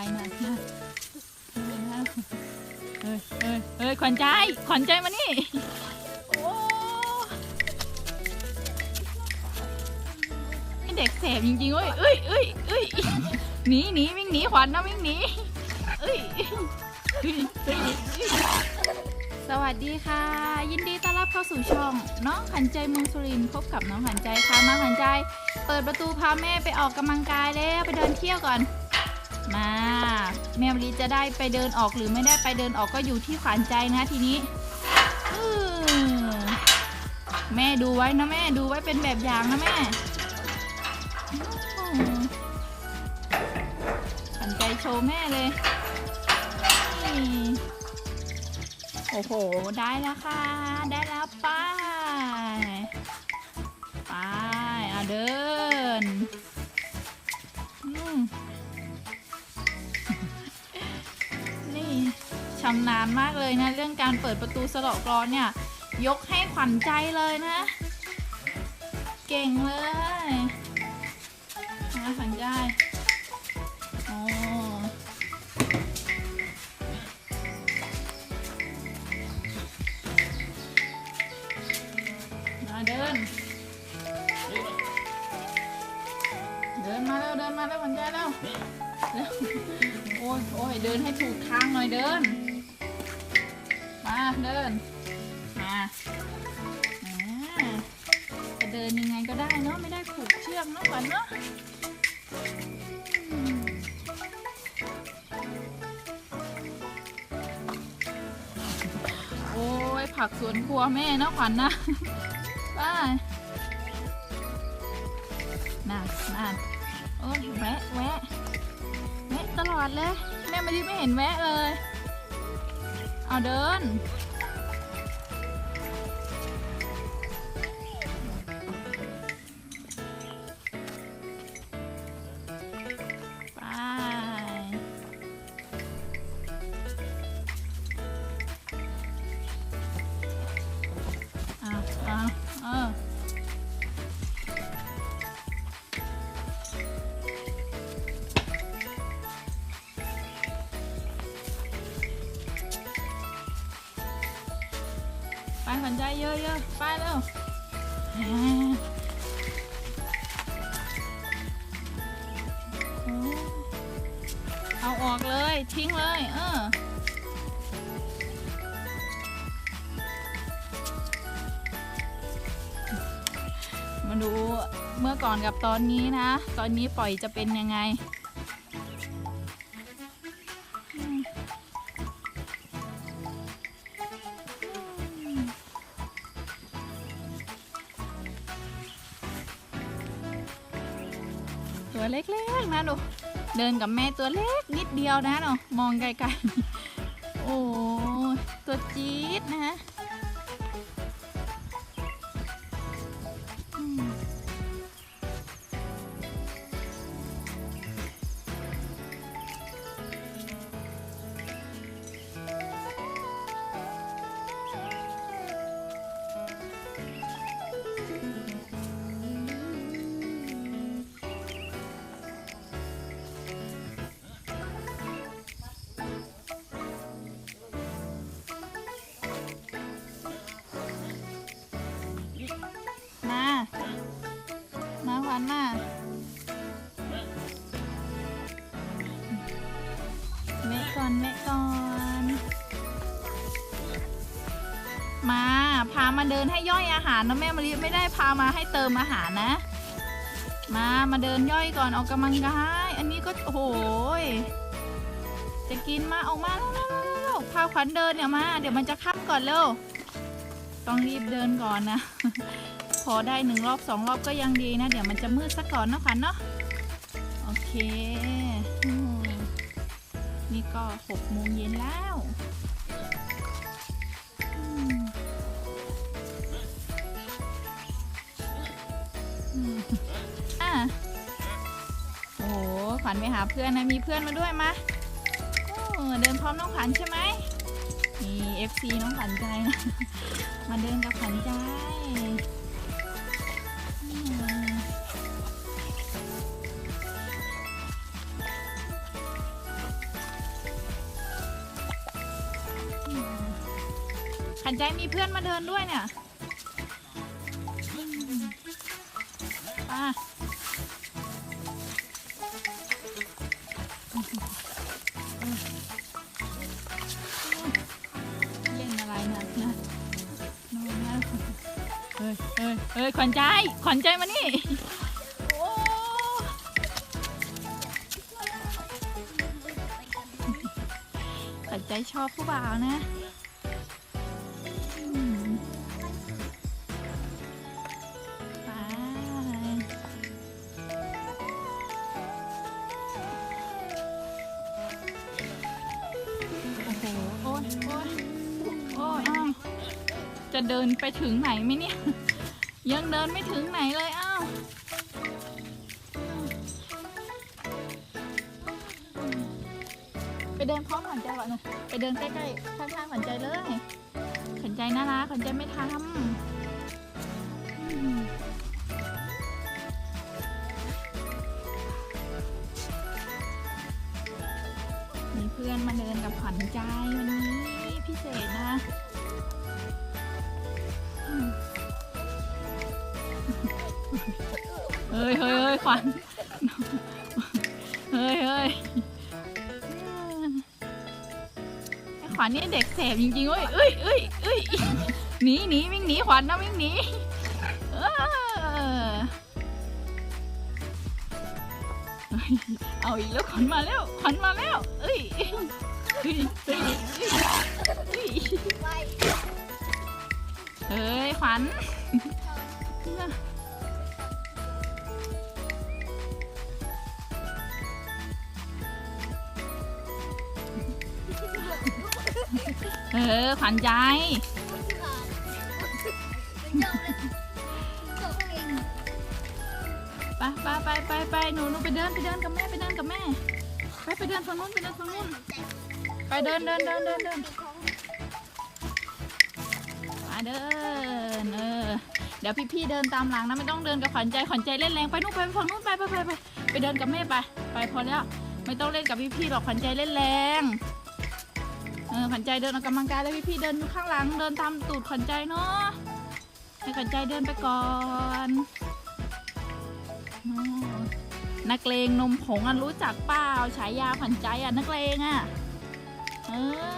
ไปนะเฮ้ยเฮ้ยเฮ้ยขวัญใจ ขวัญใจมานี่ โอ้นี่เด็กแสบจริงๆเว้ยเอ้ยเอ้ยเอ้ยหนีหนีวิ่งหนีขวัญนะวิ่งหนีเอ้ยสวัสดีค่ะ ยินดีต้อนรับเข้าสู่ช่อง น้องขันใจเมืองสุรินทร์พบกับน้องขันใจค่ะมาขันใจ เปิดประตูพาแม่ไปออกกำลังกายแล้วไปเดินเที่ยวก่อน มาแมวลีจะได้ไปเดินออกหรือไม่ได้ไปเดินออกก็อยู่ที่ขวัญใจนะทีนี้แม่ดูไว้นะแม่ดูไว้เป็นแบบอย่างนะแม่ขวัญใจโชว์แม่เลย โอ้โห ได้แล้วค่ะ ได้แล้วป้าไปอะเดินอืมำนาญมากเลยนะ เรื่องการเปิดประตูสะเดาะกรอนเนี่ย ยกให้ขวัญใจเลยนะ เก่งเลยนะขวัญใจโอ้มาเดิน เดินมาแล้วเดินมาแล้วขวัญใจแล้วโอ้ยโอ้ยเดินให้ถูกทางหน่อยเดิน มาเดินมาอ่าจะเดินยังไงก็ได้เนาะไม่ได้ผูกเชือกเนาะก่อนเนาะโอ้ยผักสวนครัวแม่เนาะขวัญนะไปน่ะน่ะโอ้ยแวะแวะแวะตลอดเลย แม่มารีไม่เห็นแวะเลย เอาเดิน ขวัญใจเยอะๆไปเร็วเอาออกเลย ทิ้งเลย เออมาดูเมื่อก่อนกับตอนนี้นะ ตอนนี้ปล่อยจะเป็นยังไง ตัวเล็กๆนะหนูเดินกับแม่ตัวเล็กนิดเดียวนะหนูมองไกลๆโอ้ตัวจี๊ดนะฮะาขวัญมาเมะก่อนเมะก่อน มาพามาเดินให้ย่อยอาหารนะแม่มารีไม่ได้พามาให้เติมอาหารนะ มามาเดินย่อยก่อนออกกำลังกายอันนี้ก็โอ้โหยจะกินมาออกมาแล้วพาขวัญเดินเนี่ยมา เดี๋ยวมันจะค่ำก่อนเร็วต้องรีบเดินก่อนนะ พอได้หนึ่งรอบสองรอบก็ยังดีนะ เดี๋ยวมันจะมืดซะก่อนเนาะขวัญเนาะโอเคนี่ก็หกโมงเย็นแล้วอะโอ้ขวัญไปหาเพื่อนนะ มีเพื่อนมาด้วยมาเดินพร้อมน้องขวัญใช่ไหมมี FC น้องขวัญใจนะมาเดินกับขวัญใจ ขันใจมีเพื่อนมาเดินด้วยเนี่ย เฮ้ยเฮ้ยขวัญใจขวัญใจมานี่โอ้ขวัญใจชอบผู้บ่าวนะอืมไปโอ้โหโอ้ยโอ้ยโอ้ยอ้าวจะเดินไปถึงไหนไหมเนี่ย ยังเดินไม่ถึงไหนเลยอ้าวไปเดินพร้อมขวัญใจก่อนหนูไปเดินใกล้ๆข้างๆขวัญใจเลยขวัญใจน่ารักขวัญใจไม่ทำอืมมีเพื่อนมาเดินกับขวัญใจวันนี้พิเศษนะ เฮ้ยเฮ้ยเฮ้ยขวัญเฮ้ยเฮ้ยไอ้ขวัญนี่เด็กแสบจริงๆเว้ยเอ้ยเอ้ยเอ้ยหนีหนีวิ่งหนีขวัญนะวิ่งหนีเออเอาอีกแล้วขวัญมาแล้วขวัญมาแล้วเอ้ยเอ้ยเอ้ยเอ้ยเอ้ยเฮ้ยขวัญ เออขวัญใจ ไปไปไปไปไปหนูหนูไปเดินไปเดินกับแม่ไปเดินกับแม่ ไปไปเดินฝั่งนู้นไปเดินฝั่งนู้นไปเดินเดินเดินเดินเดินมาเดินเออเดี๋ยวพี่ๆเดินตามหลังนะไม่ต้องเดินกับขวัญใจขวัญใจเล่นแรงไปนู่นไปฝั่งนู้นไปไปไปไปไปเดินกับแม่ไปไปพอแล้วไม่ต้องเล่นกับพี่ๆหรอกขวัญใจเล่นแรง เออขวัญใจเดินออกกำลังกายแล้วพี่ๆเดินข้างหลังเดินตามตูดขวัญใจเนาะให้ขวัญใจเดินไปก่อนอนักเลงนมผงอะรู้จักเปล่าฉายาขวัญใจอะนักเลงอะเอ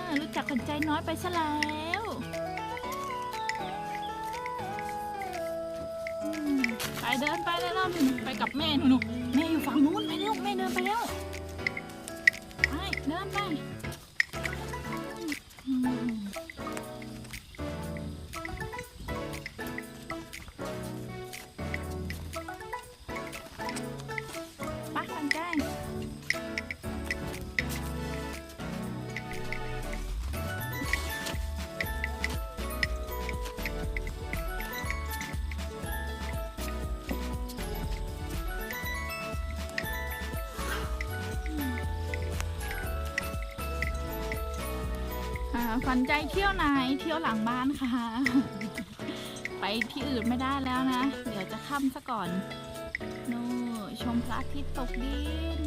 อรู้จักขวัญใจน้อยไปซะแล้วไปเดินไปแล้วไปกับแม่หนูหนูแม่อยู่ฝั่งนู้นไปเร็วแม่เดินไปแล้วไปเดินไป อ่าฝันใจเที่ยวไหนเที่ยวหลังบ้านค่ะ ไปที่อื่นไม่ได้แล้วนะ เดี๋ยวจะค่ำซะก่อนนู่ชมพระอาทิตย์ตกดิน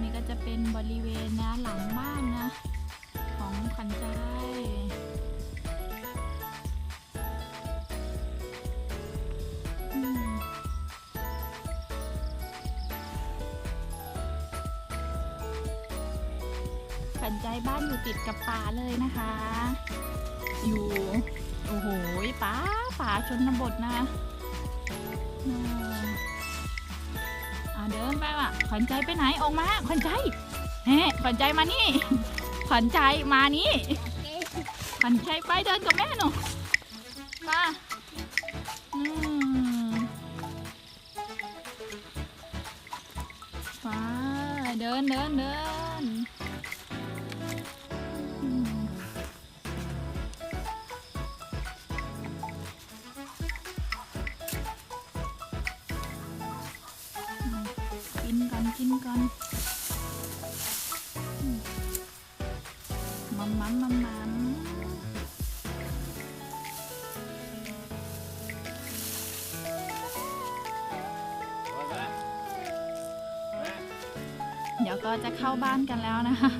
นี่ก็จะเป็นบริเวณนะหลังบ้านนะ ของขันใจ ขันใจบ้านอยู่ติดกับป่าเลยนะคะ อยู่โอ้โหป่าป่าชนบทนะอืมอ่าเดินไปว่ะขวัญใจไปไหนออกมาขวัญใจเฮ้ขวัญใจมานี่ขวัญใจมานี่ขวัญใจไปเดินกับแม่หนูมาอืมไปเดินเดินเดิน กินกันอืมมัมมัมมัมมัมเดี๋ยวก็จะเข้าบ้านกันแล้วนะคะ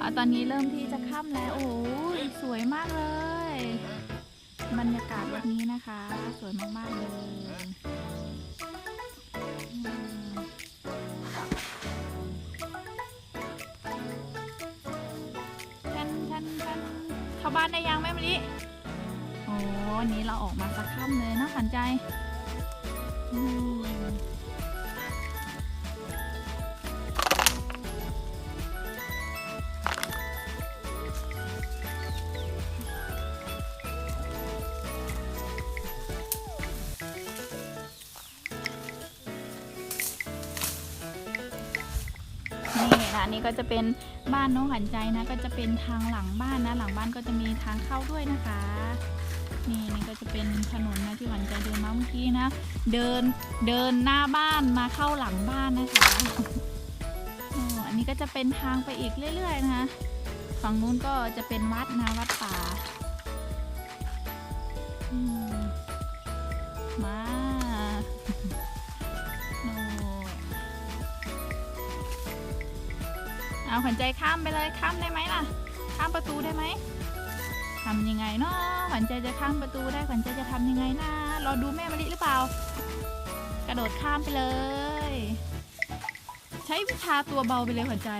อะตอนนี้เริ่มที่จะค่ำแล้ว โอ้โหสวยมากเลย บรรยากาศวันนี้นะคะ สวยมาก ๆ เลย บ้านได้ยังแม่มะลิโอ้วันนี้เราออกมาสักค่ำเลยนาะขวัญใจ นี่นนี่ก็จะเป็นบ้านน้องหันใจนะ ก็จะเป็นทางหลังบ้านนะ หลังบ้านก็จะมีทางเข้าด้วยนะคะ นี่นี่ก็จะเป็นถนนนะที่หวันใจเดินมาเมื่อกี้นะ เดินเดินหน้าบ้านมาเข้าหลังบ้านนะคะอ๋ออันนี้ก็จะเป็นทางไปอีกเรื่อย ๆ นะคะฝั่งนู้นก็จะเป็นวัดนะวัดป่ามา เอาขวัญใจข้ามไปเลยข้ามได้ไหมล่ะ ข้ามประตูได้ไหมทำยังไงเนาะขวัญใจจะข้ามประตูได้ขวัญใจจะทำยังไงนะรอดูแม่มะลิหรือเปล่า กระโดดข้ามไปเลย ใช้วิชาตัวเบาไปเลยขวัญใจ